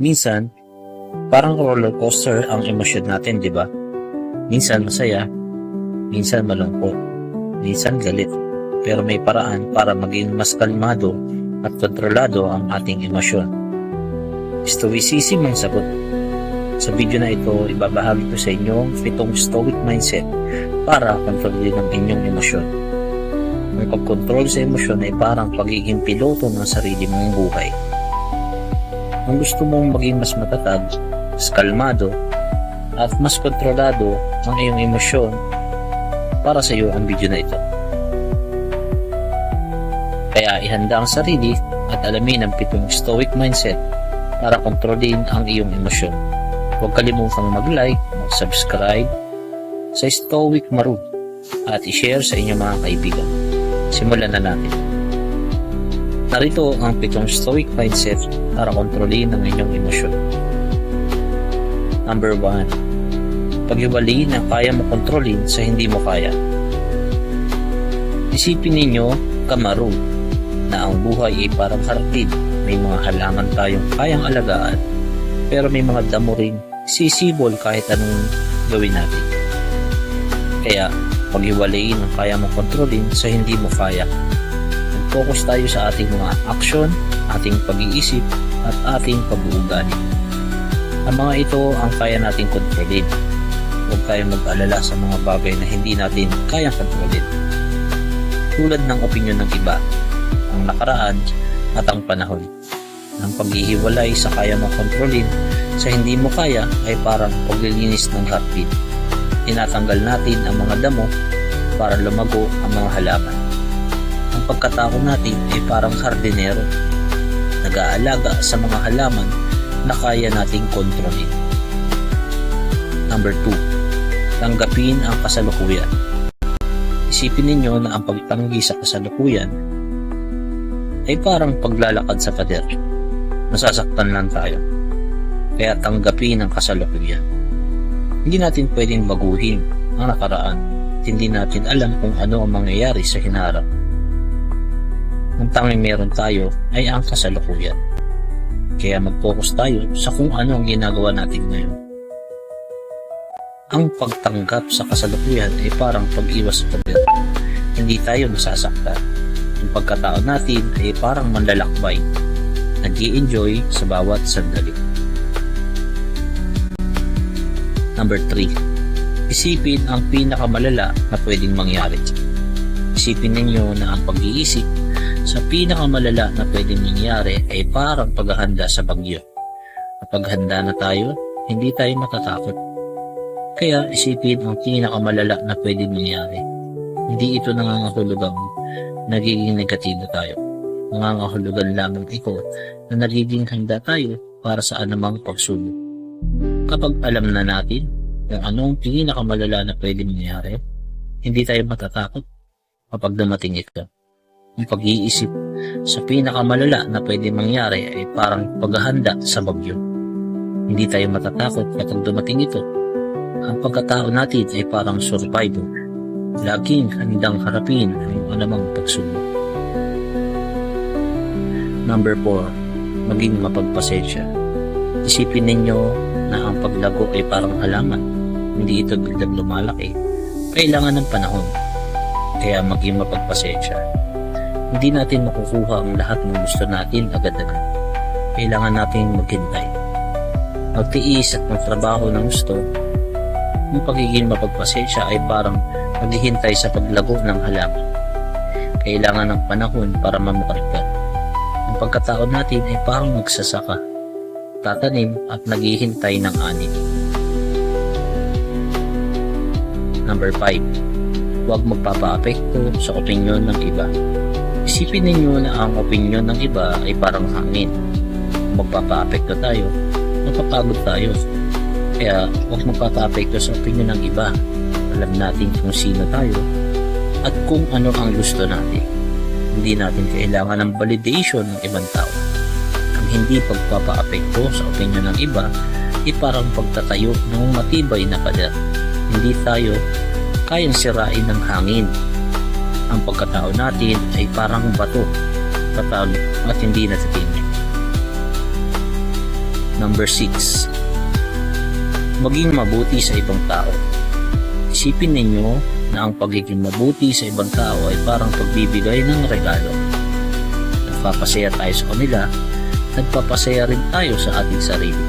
Minsan, parang roller coaster ang emosyon natin, di ba? Minsan masaya, minsan malungkot, minsan galit. Pero may paraan para maging mas kalmado at kontrolado ang ating emosyon. Stoicism ang sagot. Sa video na ito, ibabahagi ko sa inyo ang pitong stoic mindset para kontrolin ang inyong emosyon. Ang pagkontrol sa emosyon ay parang pagiging piloto ng sarili mong buhay. Kung gusto mong maging mas matatag, mas kalmado, at mas kontrolado ang iyong emosyon, para sa iyo ang video na ito. Kaya ihanda ang sarili at alamin ang pitong stoic mindset para kontrolin ang iyong emosyon. Huwag kalimutang mag-like, mag-subscribe sa Stoic Maru at i-share sa inyong mga kaibigan. Simulan na natin. Narito ang pitong stoic mindset para kontrolin ang inyong emosyon. Number 1. Paghiwalay na kaya mo kontrolin sa hindi mo kaya. Isipin ninyo, kamaru, na ang buhay ay parang hardin. May mga halaman tayong kayang alagaan, pero may mga damo ring sisibol kahit anong gawin natin. Kaya, paghiwalayin ang kaya mo kontrolin sa hindi mo kaya. Mag-focus tayo sa ating mga aksyon, ating pag-iisip, at ating pag-uugali. Ang mga ito ang kaya nating kontrolin. Huwag tayong mag-alala sa mga bagay na hindi natin kayang kontrolin. Tulad ng opinyon ng iba, ang nakaraan at ang panahon. Ang paghihiwalay sa kaya mo kontrolin sa hindi mo kaya ay parang paglilinis ng heartbeat. Tinatanggal natin ang mga damo para lumago ang mga halaman. Pagkatao natin ay parang hardinero. Nag-aalaga sa mga halaman na kaya nating kontrolin. Number 2. Tanggapin ang kasalukuyan. Isipin ninyo na ang pagtanggi sa kasalukuyan ay parang paglalakad sa pader. Masasaktan lang tayo. Kaya tanggapin ang kasalukuyan. Hindi natin pwedeng baguhin ang nakaraan hindi natin alam kung ano ang mangyayari sa hinarap. Ang tanging meron tayo ay ang kasalukuyan. Kaya mag-focus tayo sa kung ano ang ginagawa natin ngayon. Ang pagtanggap sa kasalukuyan ay parang pag-iwas sa pader. Hindi tayo masasaktan. Ang pagkatao natin ay parang manlalakbay. nag enjoy sa bawat sandali. Number 3. Isipin ang pinakamalala na pwedeng mangyari. Isipin ninyo na ang pag-iisip sa pinakamalala na pwedeng mangyari ay parang paghahanda sa bagyo. Kapag handa na tayo, hindi tayo matatakot. Kaya isipin ang pinakamalala na pwedeng mangyari. Hindi ito nangangahulugang nagiging negatibo tayo. Nangangahulugan lamang ito na nagiging handa tayo para sa anumang pagsubok. Kapag alam na natin kung anong pinakamalala na pwede mangyari, hindi tayo matatakot kapag dumating ito. Ang pag-iisip sa pinakamalala na pwede mangyari ay parang paghahanda sa bagyo. Hindi tayo matatakot kapag dumating ito. Ang pagkatao natin ay parang survivor. Laging handang harapin ang anumang pagsubok. Number 4. Maging mapagpasensya. Isipin ninyo na ang paglago ay parang halaman. Hindi ito biglang lumalaki. Kailangan ng panahon. Kaya maging mapagpasensya. Hindi natin makukuha ang lahat ng gusto natin agad-agad. Kailangan natin maghintay. Magtiis at magtrabaho ng gusto. Ang pagiging mapagpasensya ay parang maghihintay sa paglago ng halaman. Kailangan ng panahon para mamukarga. Ang pagkatao natin ay parang magsasaka tatanim at naghihintay ng ani. Number 5. Huwag magpapaapekto sa opinyon ng iba. Isipin ninyo na ang opinyon ng iba ay parang hangin. Magpapaapekto tayo, mapapagod tayo. Kaya huwag magpapaapekto sa opinyon ng iba. Alam natin kung sino tayo at kung ano ang gusto natin. Hindi natin kailangan ng validation ng ibang tao hindi pagpapaapekto sa opinyon ng iba ay parang pagtatayo ng matibay na pader. Hindi tayo kayang sirain ng hangin. Ang pagkatao natin ay parang bato, tatag at hindi natitindig. Number 6. Maging mabuti sa ibang tao. Isipin ninyo na ang pagiging mabuti sa ibang tao ay parang pagbibigay ng regalo. Nagpapasaya tayo sa kanila, nagpapasaya rin tayo sa ating sarili.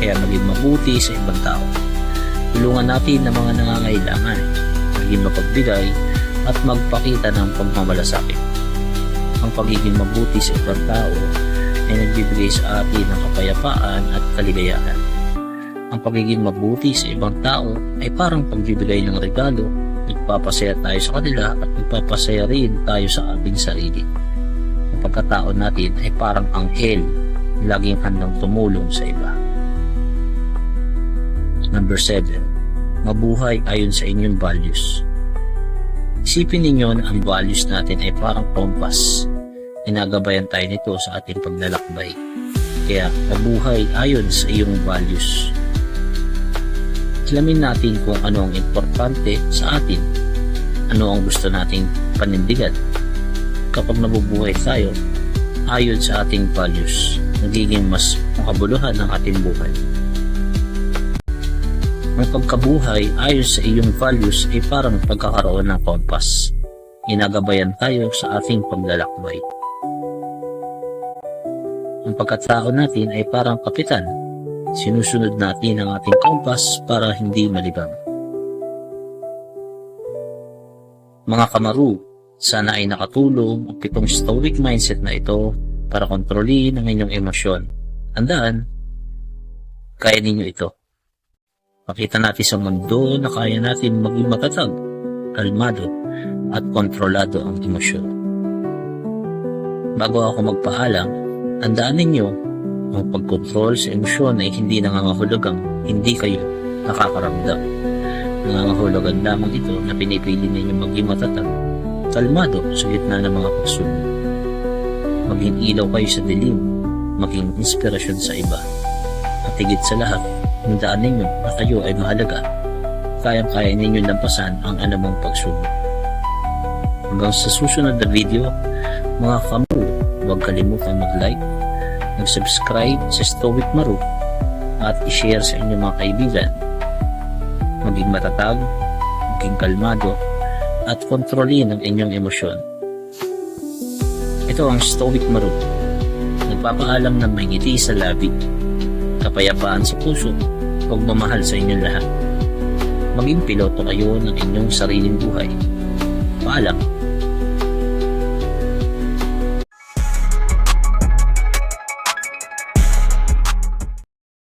Kaya maging mabuti sa ibang tao. Tulungan natin ang mga nangangailangan, maging mapagbigay at magpakita ng pagmamalasakit. Ang pagiging mabuti sa ibang tao ay nagbibigay sa atin ng kapayapaan at kaligayahan. Ang pagiging mabuti sa ibang tao ay parang pagbibigay ng regalo, nagpapasaya tayo sa kanila at nagpapasaya rin tayo sa ating sarili. Ang pagkatao natin ay parang anghel, laging handang tumulong sa iba. Number 7. Mabuhay ayon sa inyong values. Isipin ninyo na ang values natin ay parang kompas. Inagabayan tayo nito sa ating paglalakbay. Kaya mabuhay ayon sa iyong values. Alamin natin kung ano ang importante sa atin. Ano ang gusto nating panindigan. Kapag nabubuhay tayo, ayon sa ating values, nagiging mas makabuluhan ang ating buhay. Ang pagkabuhay ayon sa iyong values ay parang pagkakaroon ng kompas. Inagabayan tayo sa ating paglalakbay. Ang pagkatao natin ay parang kapitan. Sinusunod natin ang ating kompas para hindi malibang. Mga kamaru, sana ay nakatulong ang pitong stoic mindset na ito para kontrolin ang inyong emosyon. Tandaan, kaya ninyo ito. Pakita natin sa mundo na kaya natin maging matatag, kalmado, at kontrolado ang emosyon. Bago ako magpaalam, tandaan ninyo, ang pagkontrol sa emosyon ay hindi nangangahulugang hindi kayo nakakaramdam. Nangangahulugan lamang ito na pinipili ninyo maging matatag, kalmado sa gitna ng mga pagsubok. Maging ilaw kayo sa dilim, maging inspirasyon sa iba. At higit sa lahat, Handaan ninyo na kayo ay mahalaga. Kayang-kaya ninyo lampasan ang anumang pagsubok. Hanggang sa susunod na video, mga kamu, huwag kalimutang mag-like, mag-subscribe sa Stoic Maru at i-share sa inyong mga kaibigan. Maging matatag, maging kalmado, at kontrolin ang inyong emosyon. Ito ang Stoic Maru. Nagpapaalam ng may ngiti sa labi kapayapaan sa puso, pagmamahal sa inyong lahat. Maging piloto kayo ng inyong sariling buhay. Paalam.